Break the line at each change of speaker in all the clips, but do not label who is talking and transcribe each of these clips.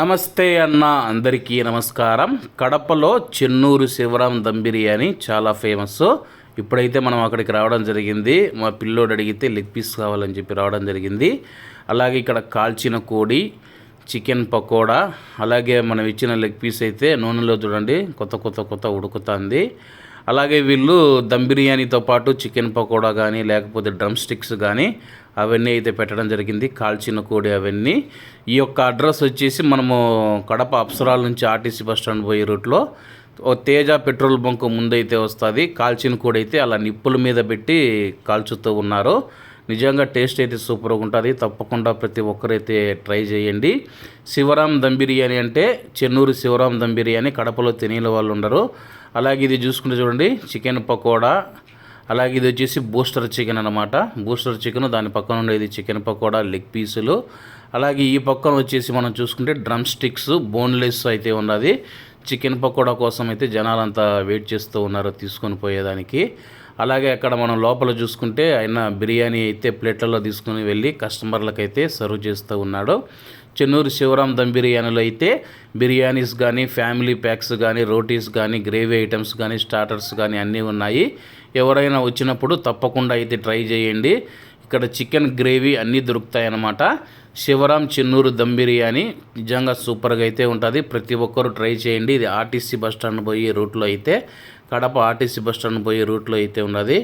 నమస్తే అన్న అందరికీ నమస్కారం. కడపలో చెన్నూరు శివరాం దమ్ బిర్యానీ చాలా ఫేమస్. ఇప్పుడైతే మనం అక్కడికి రావడం జరిగింది. మా పిల్లోడు అడిగితే లెగ్ పీస్ కావాలని చెప్పి రావడం జరిగింది. అలాగే ఇక్కడ కాల్చిన కోడి చికెన్ పకోడా అలాగే మనం ఇచ్చిన లెగ్ పీస్ అయితే నూనెలో చూడండి కొత్త కొత్త కొత్త ఉడుకుతుంది. అలాగే వీళ్ళు దమ్ బిర్యానీతో పాటు చికెన్ పకోడా కానీ లేకపోతే డ్రమ్ స్టిక్స్ కానీ అవన్నీ అయితే పెట్టడం జరిగింది. కాల్చిన కోడి అవన్నీ. ఈ యొక్క అడ్రస్ వచ్చేసి మనము కడప అప్సరాల నుంచి ఆర్టీసీ బస్ స్టాండ్ పోయే రూట్లో. ఓ తేజ పెట్రోల్ బంక్ ముందైతే వస్తుంది. కాల్చిన కోడి అయితే అలా నిప్పుల మీద పెట్టి కాల్చుతూ ఉన్నారు. నిజంగా టేస్ట్ అయితే సూపర్గా ఉంటుంది. తప్పకుండా ప్రతి ఒక్కరైతే ట్రై చేయండి. శివరాం దమ్ బిర్యానీ అంటే చెన్నూరు శివరాం దమ్ బిర్యానీ కడపలో తినేల వాళ్ళు ఉండరు. అలాగే ఇది చూసుకుంటే చూడండి చికెన్ పకోడా. అలాగే ఇది వచ్చేసి బూస్టర్ చికెన్ అనమాట బూస్టర్ చికెన్ దాని పక్కన ఉండేది చికెన్ పకోడా లెగ్ పీసులు. అలాగే ఈ పక్కన వచ్చేసి మనం చూసుకుంటే డ్రమ్ స్టిక్స్ బోన్లెస్ అయితే ఉన్నది. చికెన్ పకోడా కోసం అయితే జనాలంతా వెయిట్ చేస్తూ ఉన్నారు తీసుకొని పోయేదానికి. అలాగే అక్కడ మనం లోపల చూసుకుంటే ఆయన బిర్యానీ అయితే ప్లేట్లలో తీసుకుని వెళ్ళి కస్టమర్లకైతే సర్వ్ చేస్తూ ఉన్నాడు. చెన్నూరు శివరాం దమ్ బిర్యానీలో అయితే బిర్యానీస్ కానీ ఫ్యామిలీ ప్యాక్స్ కానీ రోటీస్ కానీ గ్రేవీ ఐటమ్స్ కానీ స్టార్టర్స్ కానీ అన్నీ ఉన్నాయి. ఎవరైనా వచ్చినప్పుడు తప్పకుండా అయితే ట్రై చేయండి. ఇక్కడ చికెన్ గ్రేవీ అన్నీ దొరుకుతాయన్నమాట. శివరాం చెన్నూరు దమ్ బిర్యానీ నిజంగా సూపర్గా అయితే ఉంటుంది. ప్రతి ఒక్కరు ట్రై చేయండి. ఇది ఆర్టీసీ బస్ స్టాండ్ పోయే రూట్లో అయితే కడప ఆర్టీసీ బస్ స్టాండ్ పోయే రూట్లో అయితే ఉన్నది.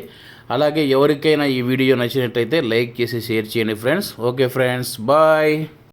అలాగే ఎవరికైనా ఈ వీడియో నచ్చినట్టయితే లైక్ చేసి షేర్ చేయండి ఫ్రెండ్స్. Okay friends bye.